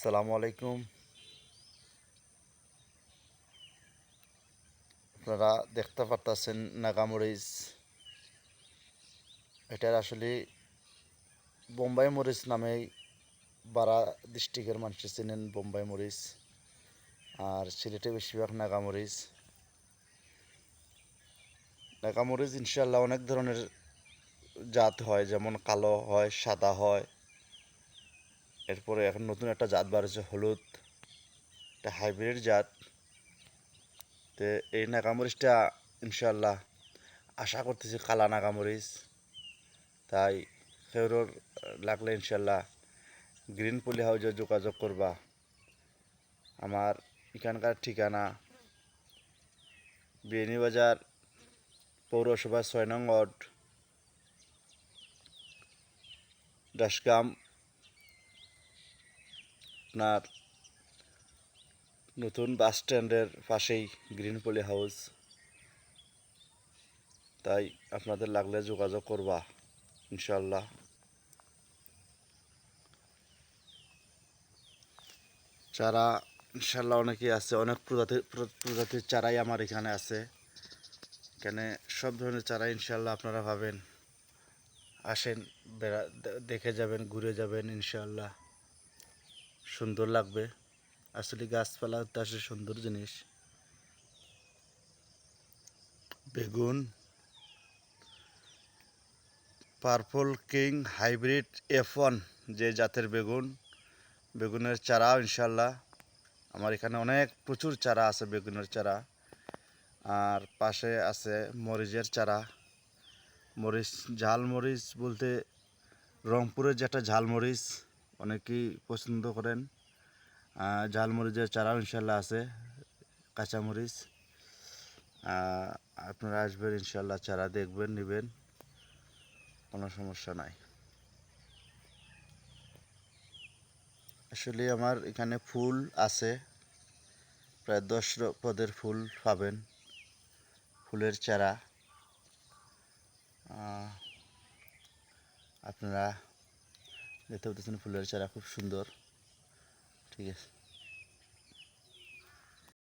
আসসালামু আলাইকুম। আপনারা দেখতে পারতেছেন নাগামরিচ। এটার আসলে বোম্বাই মরিচ নামেই বারা ডিস্ট্রিক্টের মানুষ চেনেন বোম্বাই মরিচ। আর সিলেটে বেশিরভাগ নাগামরিচ। নাগামরিচ ইনশাল্লাহ অনেক ধরনের জাত হয়, যেমন কালো হয়, সাদা হয়। এরপরে এখন নতুন একটা জাত বার হলুদ। এটা হাইব্রিড জাত। তো এই নাগামরিচটা ইনশাল্লাহ আশা করতেছি কালা নাগামরিচ। তাই সেওর লাগলে ইনশাল্লাহ গ্রিন পলি হাউজে যোগাযোগ করবা। আমার এখানকার ঠিকানা বিয়ানীবাজার পৌরসভা ছয় নং ওয়ার্ড আপনার নতুন বাস স্ট্যান্ডের পাশেই গ্রিন পলি হাউস। তাই আপনাদের লাগলে যোগাযোগ করবা ইনশাল্লাহ চারা ইনশাল্লাহ অনেকেই আছে, অনেক প্রজাতির প্রজাতির চারাই আমার এখানে আছে। এখানে সব ধরনের চারা ইনশাল্লাহ আপনারা পাবেন। আসেন, বেড়া দেখে যাবেন, ঘুরে যাবেন ইনশাল্লাহ সুন্দর লাগবে। আসলে গাছপালা আসলে সুন্দর জিনিস। বেগুন, purple king hybrid F one, যে জাতের বেগুন। বেগুনের চারা ইনশাল্লাহ আমার এখানে অনেক প্রচুর চারা আছে বেগুনের চারা। আর পাশে আছে মরিচের চারা। মরিচ ঝাল মরিচ বলতে রংপুরের যেটা ঝাল মরিচ অনেকেই পছন্দ করেন। ঝালমরিচের চারা ইনশাল্লাহ আছে, কাঁচামরিচ। আপনারা আসবেন, ইনশাল্লাহ চারা দেখবেন, নেবেন। কোনো সমস্যা নাই। আসলে আমার এখানে ফুল আছে, প্রায় দশ পদের ফুল পাবেন, ফুলের চারা। আপনারা দেখতে পাচ্ছেন ফুলের চারা খুব সুন্দর। ঠিক আছে।